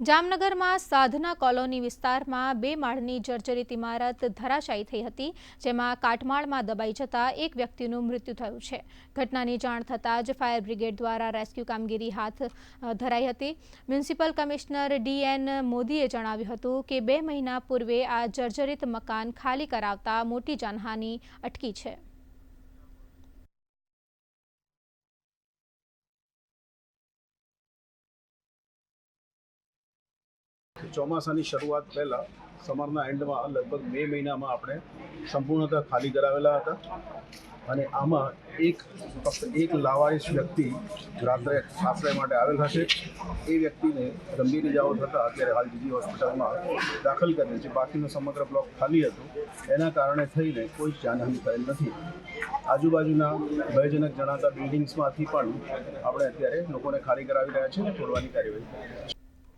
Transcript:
જામનગરમાં સાધના કોલોની વિસ્તારમાં બે માળની જર્જરિત ઇમારત ધરાશાયી થઈ હતી, જેમાં કાટમાળમાં દબાઈ જતા એક વ્યક્તિનું મૃત્યુ થયું છે. ઘટનાની જાણ થતાં જ ફાયર બ્રિગેડ દ્વારા રેસ્ક્યુ કામગીરી હાથ ધરાઈ હતી. મ્યુનિસિપલ કમિશનર ડીએન મોદીએ જણાવ્યું હતું કે બે મહિના પૂર્વે આ જર્જરિત મકાન ખાલી કરાવતા મોટી જાનહાની અટકી છે. ચોમાસાની શરૂઆત પહેલાં સમરના એન્ડમાં લગભગ મે મહિનામાં આપણે સંપૂર્ણતા ખાલી કરાવેલા હતા. અને આમાં એક ફક્ત એક લાવારીસ વ્યક્તિ રાત્રે આશ્રય માટે આવેલ હશે. એ વ્યક્તિને ગંભીર ઇજાઓ થતાં અત્યારે હાલ બીજી હોસ્પિટલમાં દાખલ કરેલ છે. બાકીનો સમગ્ર બ્લોક ખાલી હતું. એના કારણે થઈને કોઈ જાનહાનિ થયેલ નથી. આજુબાજુના ભયજનક જણાતા બિલ્ડિંગ્સમાંથી પણ આપણે અત્યારે લોકોને ખાલી કરાવી રહ્યા છીએ અને તોડવાની કાર્યવાહી કરી